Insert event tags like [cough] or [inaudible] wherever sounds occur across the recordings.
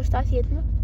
Bundesstaat Hetme.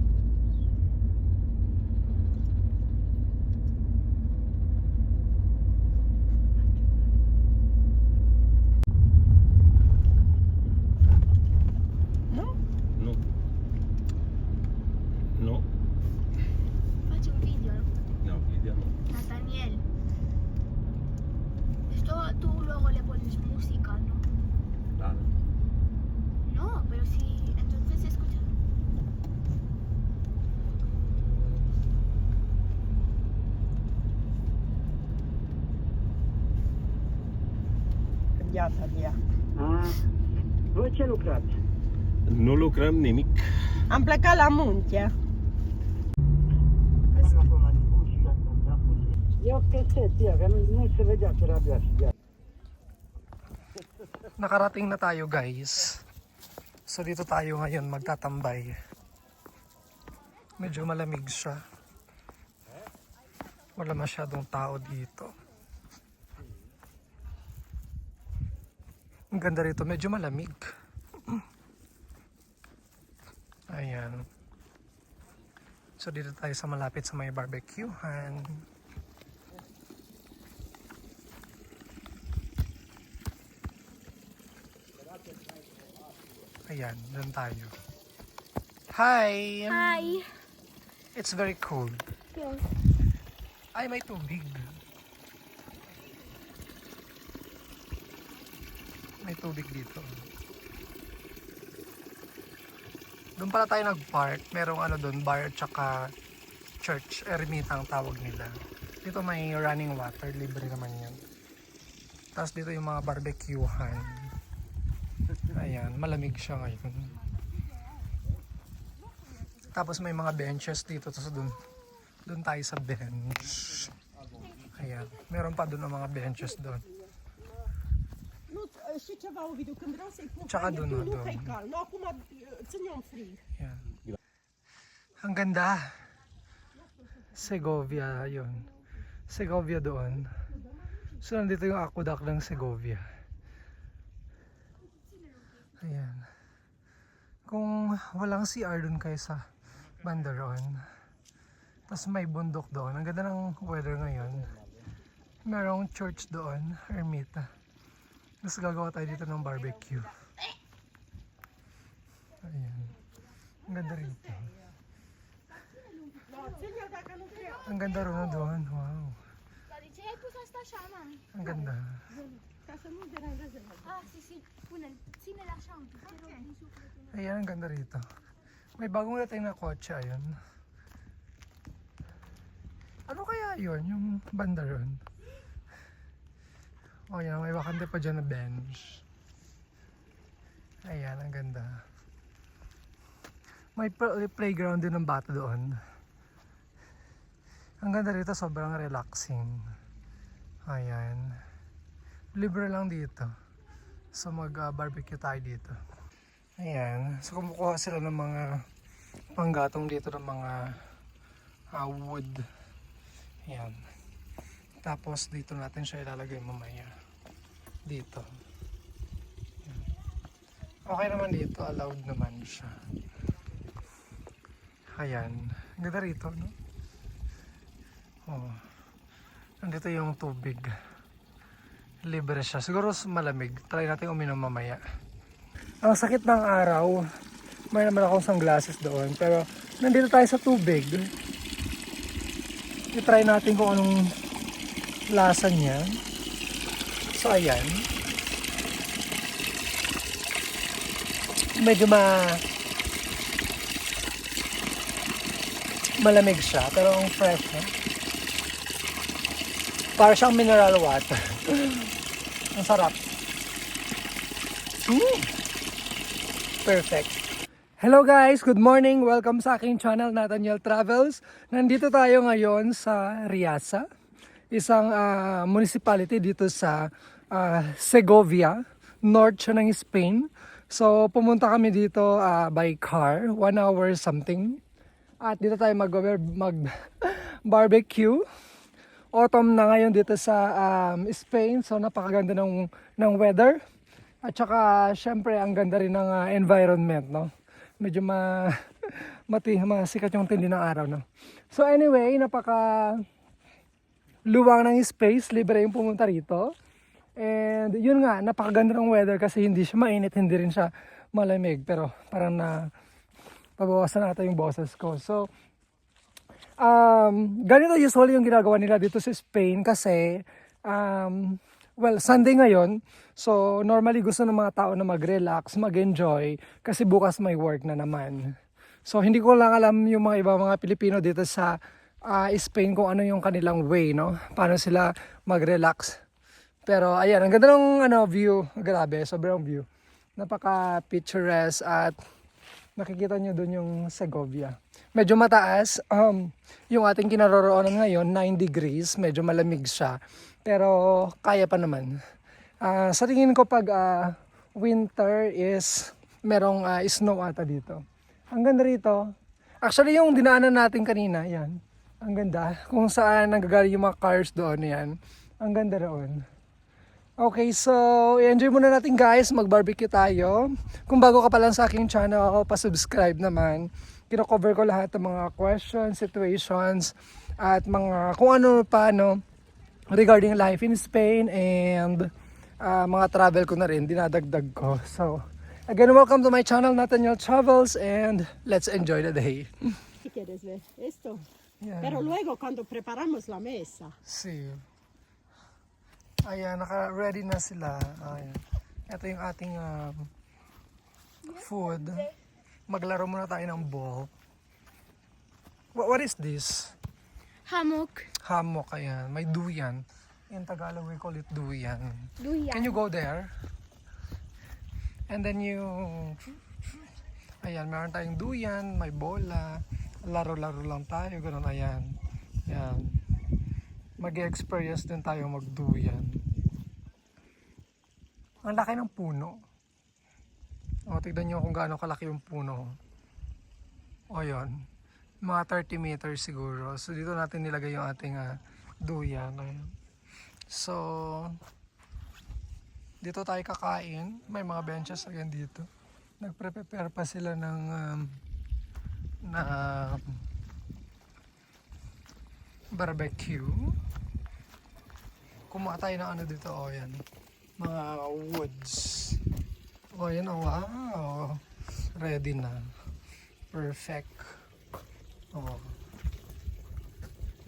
Iată, ia. A, voi ce lucrați? Nu lucrăm nimic. Am plecat la munte. Eu caset, ia, că nu, nu se vedea că era de Nakarating na tayo guys. So dito tayo ngayon magtatambay. Medyo malamig siya. Wala masyadong tao dito. Ang ganda rito, medyo malamig. Ayan. So dito tayo sa malapit sa may barbecuehan. Ayan, doon tayo. Hi! Hi. It's very cold. Yes. Ay, may tubig. May tubig dito. Doon pala tayo nag-park. Merong ano doon, bar tsaka church. Ermita ang tawag nila. Dito may running water. Libre naman yan. Tapos dito yung mga barbecuehan. Ayan, malamig siya ngayon. Tapos may mga benches dito. Tapos doon, doon tayo sa bench. Ayan. Meron pa doon ang mga benches doon. Ceva, Ovidiu, când vreau să-i pun Tsaka no, nu dun. că-i cald. Nu, acum uh, frig. Ang ganda. Segovia, yun. Segovia doon. So, nandito yung aqueduct ng Segovia. Ayan. Kung walang CR doon kayo sa Bandaron, tapos may bundok doon. Ang ganda ng weather ngayon. Merong church doon, ermita. Tapos gagawa tayo dito ng barbecue. Ayan. Ang ganda rito. Ang ganda rin doon. Wow. Ang ganda. Ayan, ang ganda rito. May bagong dating na kotse, ayun. Ano kaya yun? Yung banda ron? O yan, may wakante pa dyan na bench. Ayan, ang ganda. May pl- playground din ng bata doon. Ang ganda rito, sobrang relaxing. Ayan. Libre lang dito. So mag-barbecue tayo dito. Ayan. So kumukuha sila ng mga panggatong dito ng mga ah, wood. Ayan. Tapos dito natin siya ilalagay mamaya. Dito. Okay naman dito. Allowed naman siya. Ayan. Ganda rito, no? Oh. Nandito yung tubig. Libre siya. Siguro malamig. Try natin uminom mamaya. Ang sakit ng araw. May naman akong sunglasses doon. Pero nandito tayo sa tubig. I-try natin kung anong lasa niya. So ayan. Medyo ma malamig siya. Pero ang fresh no? Para siyang mineral water. [laughs] ang sarap. Mm. Perfect. Hello guys, good morning. Welcome sa aking channel Nathaniel Travels. Nandito tayo ngayon sa Riasa, isang ah, municipality dito sa ah, Segovia, north siya ng Spain. So pumunta kami dito ah, by car, one hour something. At dito tayo mag, mag [laughs] barbecue. Autumn na ngayon dito sa um, Spain, so napakaganda ng, ng weather. At saka, syempre, ang ganda rin ng ah, environment, no? Medyo ma, [laughs] mati, masikat yung tindi ng araw, no? So anyway, napaka luwang ng space, libre yung pumunta rito. And yun nga, napakaganda ng weather kasi hindi siya mainit, hindi rin siya malamig. Pero parang na pabawasan natin yung boses ko. So, um, ganito usually yung ginagawa nila dito sa Spain kasi, um, well, Sunday ngayon. So, normally gusto ng mga tao na mag-relax, mag-enjoy kasi bukas may work na naman. So, hindi ko lang alam yung mga iba mga Pilipino dito sa ah, Spain kung ano yung kanilang way, no? Paano sila mag-relax. Pero ayan, ang ganda ng ano, view. Grabe, sobrang view. Napaka picturesque at nakikita nyo doon yung Segovia. Medyo mataas. Um, yung ating kinaroroonan ngayon, 9 degrees. Medyo malamig siya. Pero kaya pa naman. Ah, sa tingin ko pag ah, winter is merong ah, snow ata dito. Ang ganda rito. Actually, yung dinaanan natin kanina, yan. Ang ganda. Kung saan nanggagaling yung mga cars doon, yan. Ang ganda roon. Okay, so i-enjoy muna natin guys, mag-barbecue tayo. Kung bago ka pa lang sa aking channel, pa-subscribe naman. Kino-cover ko lahat ng mga questions, situations, at mga kung ano pa no, regarding life in Spain and ah, mga travel ko na rin, dinadagdag ko. So, again, welcome to my channel, Nathaniel Travels, and let's enjoy the day. ¿Qué quieres ver? Esto. Yan. Pero luego cuando preparamos la mesa. See. Ayan, naka-ready na sila. Ayan. Ito yung ating um, food. Maglaro muna tayo ng ball. What, what is this? Hammock. Hammock, ayan. May duyan. In Tagalog, we call it duyan. Duyan. Can you go there? And then you... Ayan, meron tayong duyan, may bola. Laro-laro lang tayo, ganun, ayan. Ayan. Mag-experience din tayo magduyan. Ang laki ng puno. O, tignan nyo kung gaano kalaki yung puno. O, yun. Mga 30 meters siguro. So, dito natin nilagay yung ating ah, duyan. Ayan. So, dito tayo kakain. May mga benches again dito. Nagpre-prepare pa sila ng um, na barbecue. Kumuha tayo ng ano dito, oh yan. Mga woods. Oh yan, oh wow. Ready na. Perfect. Oh.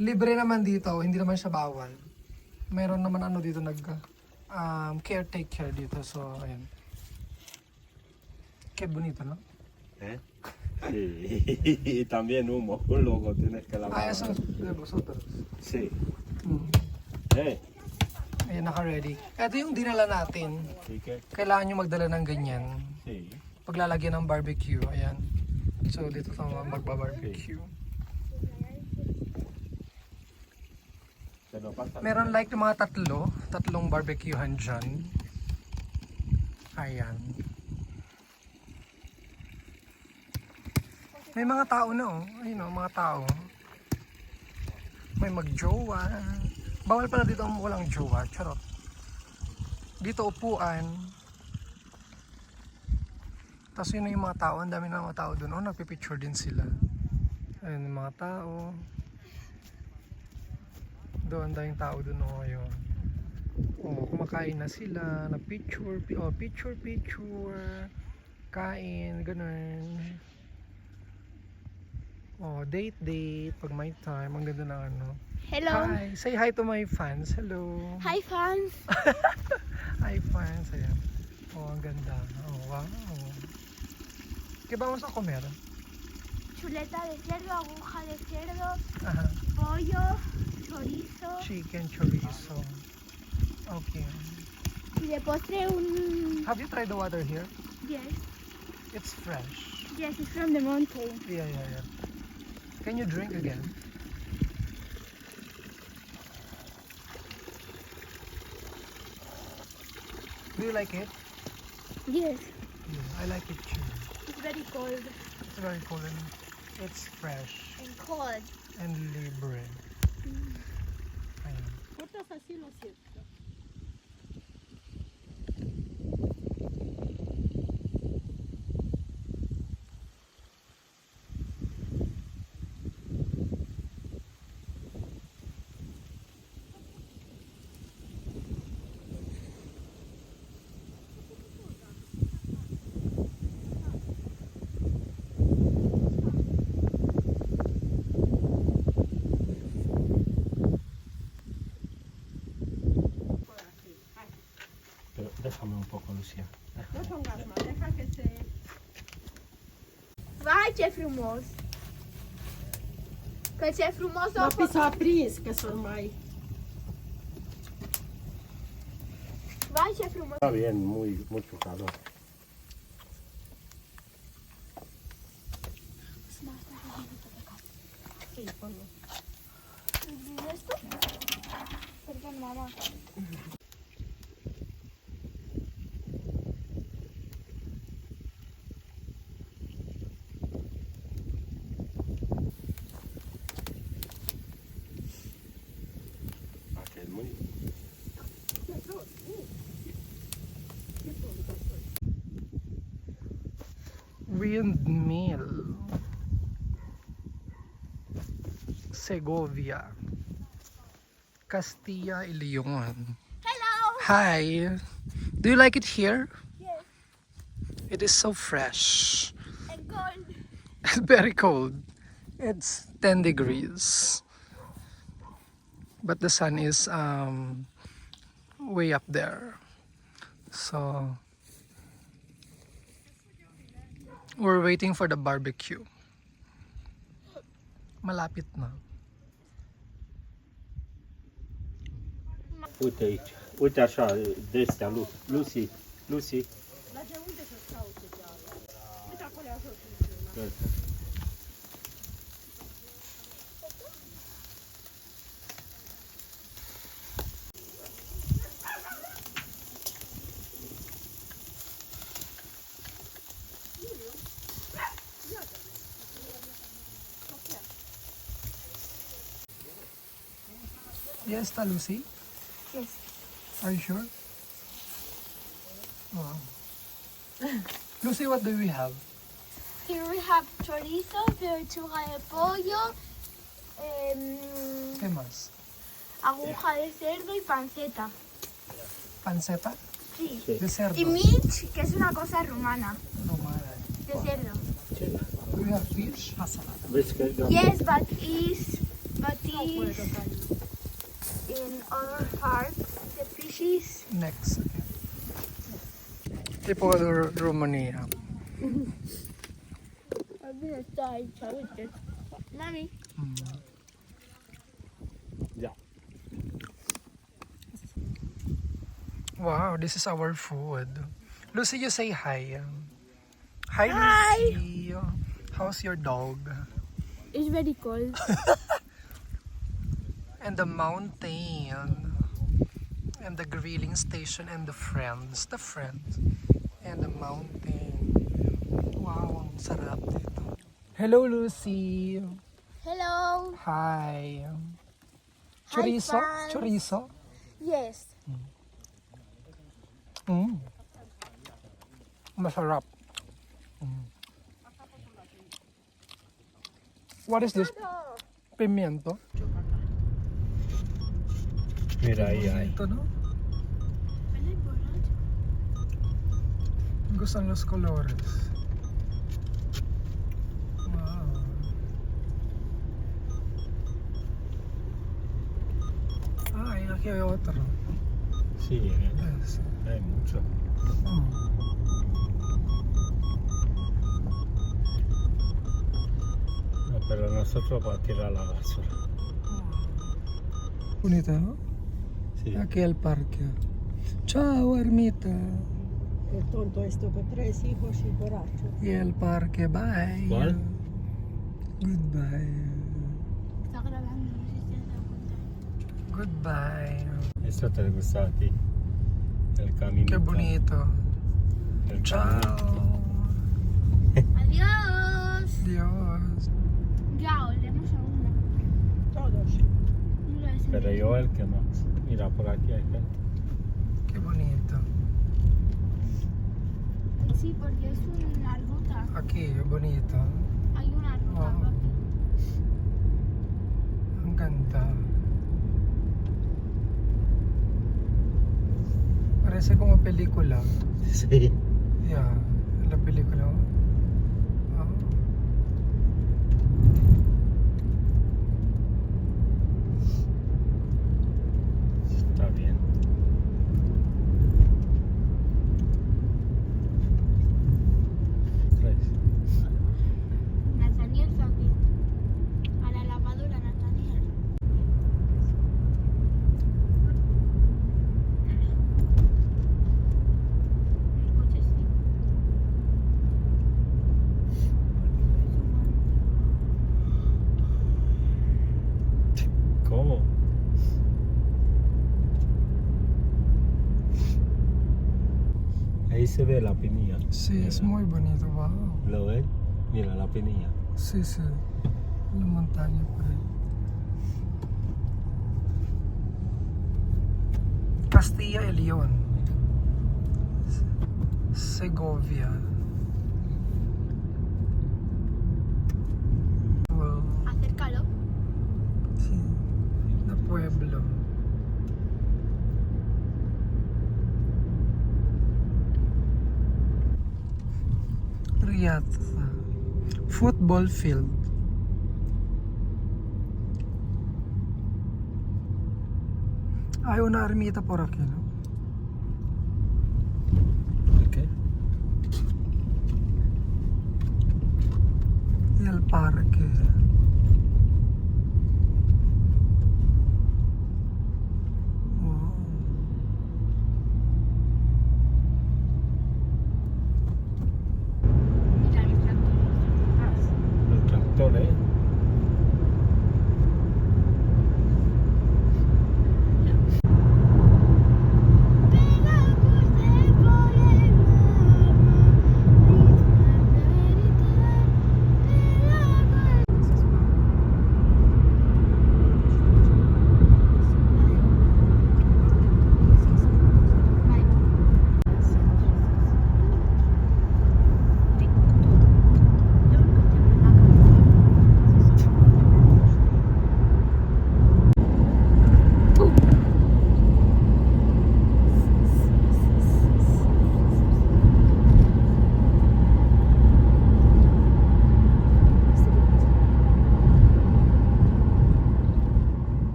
Libre naman dito, hindi naman siya bawal. Meron naman ano dito nag um, caretaker dito. So, ayan. Qué bonito, no? ¿Eh? Sí. Y también humo, luego tienes que lavar. Ah, eso es de vosotros. Sí. Mm. ¿Eh? Ayan, naka-ready. Ito yung dinala natin. ¿Y qué? Kailangan nyo magdala ng ganyan. Sí. Paglalagyan ng barbecue. Ayan. So, dito ka magba-barbecue. Pero pasa. Meron like mga tatlo. Tatlong barbecuehan dyan. Ayan. May mga tao na oh. Ayun oh, mga tao. May magjowa. Bawal pala dito ang walang jowa. Charot. Dito upuan. Tapos yun yung mga tao. Ang dami na mga tao doon. Oh, nagpipicture din sila. Ayun yung mga tao. Doon daming tao doon oh, ngayon. Oh, kumakain na sila, na picture, pi- oh, picture, picture, kain, ganun. Oh, date, date, pag may time, ang ganda ng ano. Hello. Hi, say hi to my fans. Hello. Hi fans. [laughs] Hi fans, ayan. Oh, ang ganda. Oh, wow. ¿Qué vamos a comer? Chuleta de cerdo, aguja de cerdo, Ajá. pollo, chorizo Chicken chorizo. Okay. y de postre un Have you tried the water here? yes. It's fresh. Yes, it's from the mountain. Yeah, yeah, yeah. Can you drink again? Do you like it? Yes. Yeah, I like it too. It's very cold. It's very cold and it's fresh. And cold. And libre. Mm. What does a Déjame un Lucía. No pongas más, deja que se... Vai ce frumos! Că ce frumos o s-a aprins, că mai... Vai ce frumos! Está bien, muy, mucho calor. Windmill. Segovia. Castilla y Leon. Hello! Hi. Do you like it here? Yes, It is so fresh. and cold. It's [laughs] very cold. It's 10 degrees. But the sun is um, way up there. So we're waiting for the barbecue. Malapit na. Uite aici. Uite așa, de astea, Lucy. Lucy. Dar de unde să caute? Uite acolo jos. Yes, ta Lucy? Yes. Are you sure? Wow. Lucy, what do we have? Here we have chorizo, pechuga de pollo, em, ¿Qué más? aguja de cerdo y panceta. Panceta Sí. de cerdo. Y mitch, que es una cosa rumana, No, madre. de cerdo. Do we have fish? Că... Yes, but is but is in other parts the fish is Next. Tipo Ru- Romania. Mami. Ja. Hmm. Wow, this is our food. Lucy, you say hi. Hi, Hi. Lucy. How's your dog? It's very cold. [laughs] And the mountain. And the grilling station and the friends. The friends. And the mountain. Wow, ang sarap dito. Hello, Lucy. Hello. Hi. Hi, Chorizo? fans. Chorizo? Yes. Mm. Masarap. Mm. What is this? Pimiento? Mira, ahí hay. No? Me gustan los colores. Wow. Ah, y aquí hay otro. Sí, eh, Yes. hay mucho. No, pero nosotros para tirar la basura. Bonito, ¿no? Sì. Anche al parco. Ciao ermita. Pertanto questo per tre si può scivolare. E al parco, bye. Qual? Goodbye. Goodbye. E sotto le gustati nel camino. Che bonito. Nel Ciao. Adios. Adios. Ciao, le Ciao, Dosh. Spero io il che Max. Mira, por aquí hay gente. Qué bonito. Sí, porque es una ruta. Aquí, bonito. Hay una ruta. Wow. papi. Ang ganda. Parece como película. Sí. Yeah, la película. Se ve la pinilla. Sí, es muy bonito, wow. ¿Lo ves? Mira la pinilla. Sí, sí. La montaña por ahí. Castilla y León. Segovia. Riyadh. Football field. Hay una ermita por aquí, ¿no? ¿Qué? Y el parque.